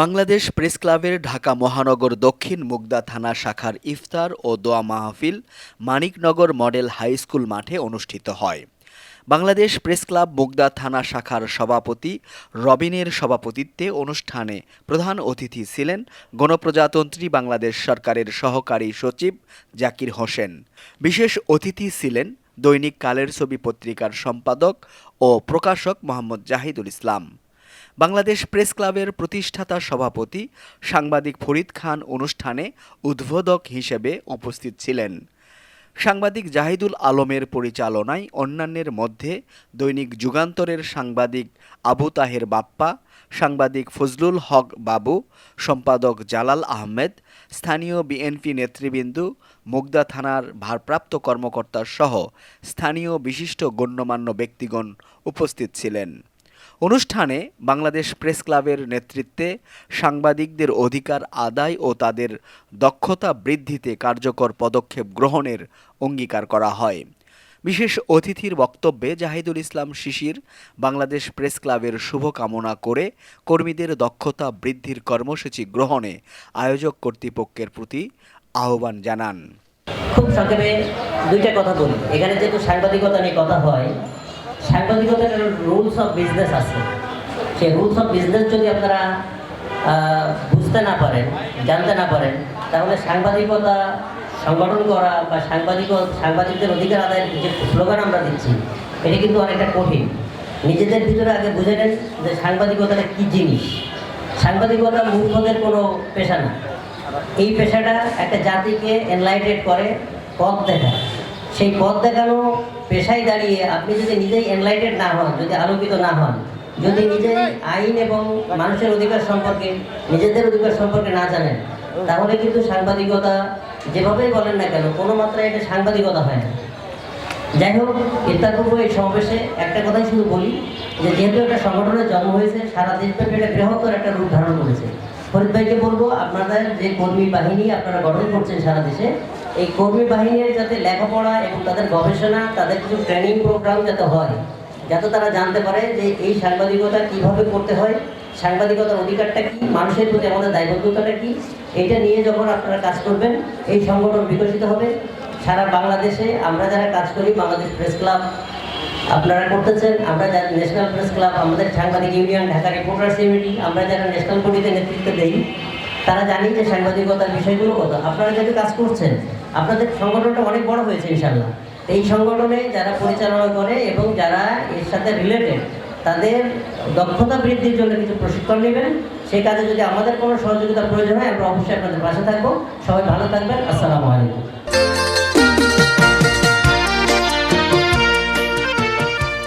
Bangladesh press ক্লাবের ঢাকা মহানগর দক্ষিণ মুগদা থানা শাখার ইফতার ও দোয়া মাহফিল মানিকনগর মডেল হাই স্কুল মাঠে অনুষ্ঠিত হয়। বাংলাদেশ প্রেস ক্লাব মুগদা থানা শাখার সভাপতি রবিনের সভাপতিত্বে অনুষ্ঠানে প্রধান অতিথি ছিলেন গণপ্রজাতন্ত্রী বাংলাদেশ সরকারের সহকারী সচিব জাকির হোসেন। বিশেষ অতিথি ছিলেন দৈনিক কালের ছবি পত্রিকার সম্পাদক ও প্রকাশক মোহাম্মদ জাহিদুল ইসলাম। বাংলাদেশ প্রেস ক্লাবের প্রতিষ্ঠাতা সভাপতি সাংবাদিক ফরিদ খান অনুষ্ঠানে উদ্বোধক হিসেবে উপস্থিত ছিলেন। সাংবাদিক জাহিদুল আলমের পরিচালনায় অন্যান্যের মধ্যে দৈনিক যুগান্তরের সাংবাদিক আবু তাহের বাপ্পা, সাংবাদিক ফজলুল হক বাবু, সম্পাদক জালাল আহমেদ, স্থানীয় বিএনপি নেতৃবৃন্দ, মুগদা থানার ভারপ্রাপ্ত কর্মকর্তা সহ স্থানীয় বিশিষ্ট গণ্যমান্য ব্যক্তিগণ উপস্থিত ছিলেন। অনুষ্ঠানে বাংলাদেশ প্রেস ক্লাবের নেতৃত্বে সাংবাদিকদের অধিকার আদায় ও তাদের দক্ষতা বৃদ্ধিতে কার্যকর পদক্ষেপ গ্রহণের অঙ্গীকার করা হয়। বিশেষ অতিথির বক্তব্যে জাহিদুল ইসলাম শিশির বাংলাদেশ প্রেস ক্লাবের শুভকামনা করে কর্মীদের দক্ষতা বৃদ্ধির কর্মসূচি গ্রহণে আয়োজক কর্তৃপক্ষের প্রতি আহ্বান জানান। খুব সংক্ষেপে দুইটা কথা বলি। এখানে যেহেতু সাংবাদিকতা নিয়ে কথা হয় সাংবাদিকতার রুলস অফ বিজনেস আছে। সেই রুলস অফ বিজনেস যদি আপনারা বুঝতে না পারেন, জানতে না পারেন, তাহলে সাংবাদিকতা সংগঠন করা বা সাংবাদিক, সাংবাদিকদের অধিকার আদায়ের যে স্লোগান আমরা দিচ্ছি, এটা কিন্তু অনেকটা কঠিন। নিজেদের ভিতরে আগে বুঝে নেন যে সাংবাদিকতাটা কী জিনিস। সাংবাদিকতা মূর্খদের কোনো পেশা না। এই পেশাটা একটা জাতিকে এনলাইটেড করে, পথ দেখায়। সেই পথ দেখানো পেশায় দাঁড়িয়ে আপনি যদি নিজেই এনলাইটেড না হন, যদি আলোকিত না হন, যদি নিজেই আইন এবং মানুষের অধিকার সম্পর্কে, নিজেদের অধিকার সম্পর্কে না জানেন, তাহলে কিন্তু সাংবাদিকতা যেভাবেই বলেন না কেন, কোনো মাত্রায় এটা সাংবাদিকতা হয় না। যাই হোক পূর্ব এই সমাবেশে। একটা কথাই শুধু বলি যে, যেহেতু একটা সংগঠনের জন্ম হয়েছে, সারা দেশব্যাপী একটা বৃহত্তর একটা রূপ ধারণ করেছে। ফরিদ ভাইকে বলব, আপনাদের যে কর্মী বাহিনী আপনারা গঠন করছেন সারা দেশে এই কর্মী বাহিনীর যাতে লেখাপড়া এবং তাদের গবেষণা, তাদের কিছু ট্রেনিং প্রোগ্রাম যাতে হয়, যাতে তারা জানতে পারে যে এই সাংবাদিকতা কীভাবে করতে হয়, সাংবাদিকতার অধিকারটা কি, মানুষের প্রতি আমাদের দায়বদ্ধতাটা কি, এটা নিয়ে যখন আপনারা কাজ করবেন, এই সংগঠন বিকশিত হবে। সারা বাংলাদেশে আমরা যারা কাজ করি, বাংলাদেশ প্রেস ক্লাব আপনারা করতেছেন, আমরা যারা ন্যাশনাল প্রেস ক্লাব, আমাদের সাংবাদিক ইউনিয়ন, ঢাকা রিপোর্টার্স ইউনিটি, আমরা যারা ন্যাশনাল বডিতে নেতৃত্ব দেই, তারা জানি যে সাংবাদিকতার বিষয়গুলো কত। আপনারা যেহেতু কাজ করছেন আপনাদের সংগঠনটা অনেক বড় হয়েছে ইনশাল্লাহ এই সংগঠনে যারা পরিচালনা করে এবং যারা এর সাথে রিলেটেড তাদের দক্ষতা বৃদ্ধির জন্য কিছু প্রশিক্ষণ নেবেন। সেই কাজে যদি আমাদের কোনো সহযোগিতা প্রয়োজন হয়, আমরা অবশ্যই আপনাদের পাশে থাকব। সবাই ভালো থাকবেন। আসসালামু আলাইকুম।